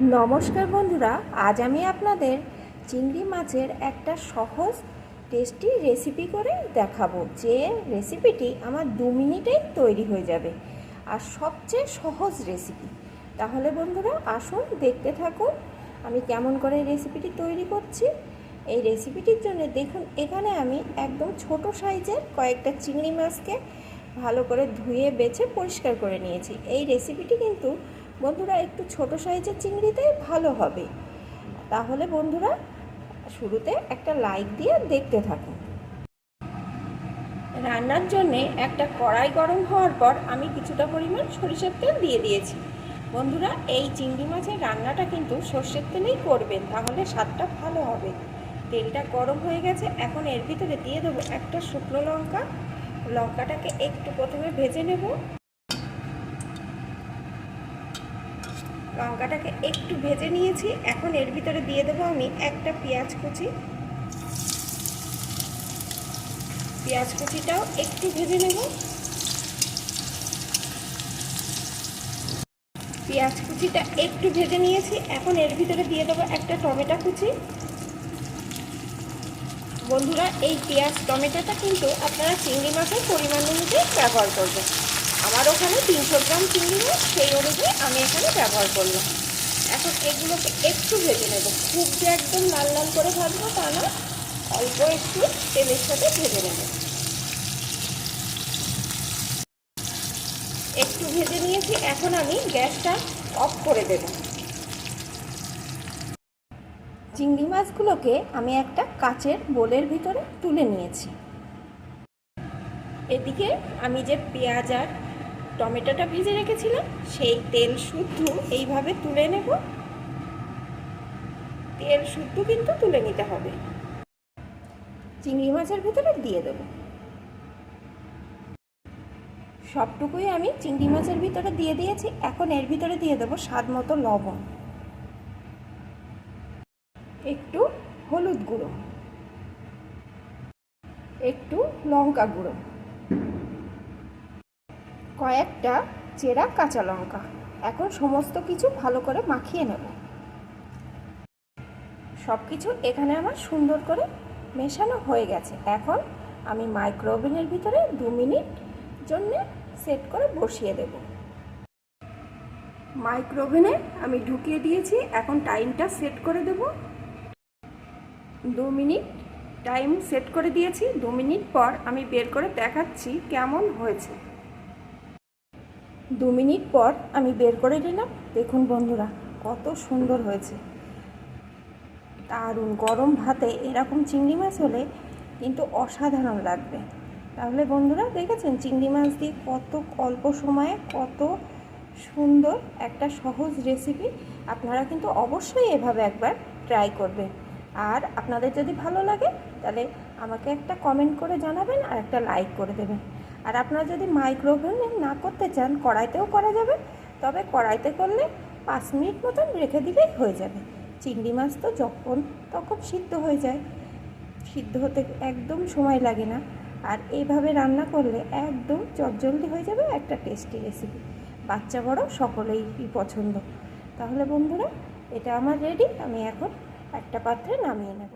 নমস্কার বন্ধুরা, আজ আমি আপনাদের চিংড়ি মাছের একটা সহজ টেস্টি রেসিপি করে দেখাবো। যে রেসিপিটি আমার দু মিনিটেই তৈরি হয়ে যাবে। আর সবচেয়ে সহজ রেসিপি তাহলে বন্ধুরা, আসুন দেখতে থাকুন, আমি কেমন করে রেসিপিটি তৈরি করছি। এই রেসিপিটির জন্য দেখুন, এখানে আমি একদম ছোট সাইজের কয়েকটা চিংড়ি মাছকে ভালো করে ধুয়ে, বেছে, পরিষ্কার করে নিয়েছি। এই রেসিপিটি কিন্তু বন্ধুরা, একটু ছোট সাইজের চিংড়িতেই ভালো হবে। তাহলে বন্ধুরা, শুরুতে একটা লাইক দিয়ে দেখতে থাকুন। রান্নার জন্যে একটা কড়াই গরম হওয়ার পর আমি কিছুটা পরিমাণ সরিষার তেল দিয়ে দিয়েছি। বন্ধুরা, এই চিংড়ি মাছের রান্নাটা কিন্তু সর্ষের তেলেই করবেন, তাহলে স্বাদটা ভালো হবে। তেলটা গরম হয়ে গেছে, এখন এর ভিতরে দিয়ে দেবো একটা শুকনো লঙ্কা। লঙ্কাটাকে একটু প্রথমে ভেজে নেব। লঙ্কাটাকে একটু ভেজে নিয়েছি। এখন এর ভিতরে দিয়ে দেবো আমি একটা পেঁয়াজ কুচি। পেঁয়াজ কুচিটাও একটু ভেজে নেব। পেঁয়াজ কুচিটা একটু ভেজে নিয়েছি। এখন এর ভিতরে দিয়ে দেবো একটা টমেটো কুচি। বন্ধুরা, এই পেঁয়াজ, টমেটোটা কিন্তু আপনারা চিংড়ি মাছের পরিমাণ অনুযায়ী ব্যবহার করবেন। আমার ওখানে তিনশো গ্রাম চিংড়ি মাছ, সেই অনুযায়ী আমি এখানে ব্যবহার করলাম। এখন এগুলোকে একটু ভেজে নেব। খুব যে একদম লাল লাল করে ভাজবো তা না, অল্প একটু তেলের সাথে ভেজে নেব। একটু ভেজে নিয়েছি, এখন আমি গ্যাসটা অফ করে দেব। চিংড়ি মাছগুলোকে আমি একটা কাচের বোলের ভিতরে তুলে নিয়েছি। এদিকে আমি যে পেঁয়াজ আর টমেটোটা ভেজে রেখেছিলাম, সেই তেল শুদ্ধ এইভাবে তুলে নেব। তেল শুদ্ধ কিন্তু তুলে নিতে হবে। চিংড়ি মাছের ভিতরে দিয়ে দেব। সবটুকুই আমি চিংড়ি মাছের ভিতরে দিয়ে দিয়েছি। এখন এর ভিতরে দিয়ে দেবো স্বাদ মতো লবণ। একটু হলুদ গুঁড়ো। একটু লঙ্কা গুঁড়ো। কয়েকটা চেরা কাঁচা লঙ্কা। এখন সমস্ত কিছু ভালো করে মাখিয়ে নেব। সব কিছু এখানে আমার সুন্দর করে মেশানো হয়ে গেছে। এখন আমি মাইক্রোওভেনের ভিতরে দু মিনিট জন্য সেট করে বসিয়ে দেব। মাইক্রোওভেনে আমি ঢুকিয়ে দিয়েছি। এখন টাইমটা সেট করে দেব। দু মিনিট টাইম সেট করে দিয়েছি। দু মিনিট পর আমি বের করে দেখাচ্ছি কেমন হয়েছে। দু মিনিট পর আমি বের করে নিলাম। দেখুন বন্ধুরা, কত সুন্দর হয়েছে। দারুণ গরম ভাতে এরকম চিংড়ি মাছ হলে কিন্তু অসাধারণ লাগবে। তাহলে বন্ধুরা, দেখেছেন চিংড়ি মাছ দিয়ে কত অল্প সময়ে কত সুন্দর একটা সহজ রেসিপি আপনারা কিন্তু অবশ্যই এভাবে একবার ট্রাই করবেন। আর আপনাদের যদি ভালো লাগে, তাহলে আমাকে একটা কমেন্ট করে জানাবেন আর একটা লাইক করে দেবেন। আর আপনারা যদি মাইক্রোওভেনে না করতে চান, কড়াইতেও করা যাবে, তবে কড়াইতে করলে পাঁচ মিনিট মতন রেখে দিলেই হয়ে যাবে। চিংড়ি মাছ তো যখন তখন সিদ্ধ হয়ে যায়। সিদ্ধ হতে একদম সময় লাগে না। আর এইভাবে রান্না করলে একদম চটজলদি হয়ে যাবে একটা টেস্টি রেসিপি বাচ্চা বড় সকলেই পছন্দ। তাহলে বন্ধুরা, এটা আমার রেডি আমি এখন একটা পাত্রে নামিয়ে নেব।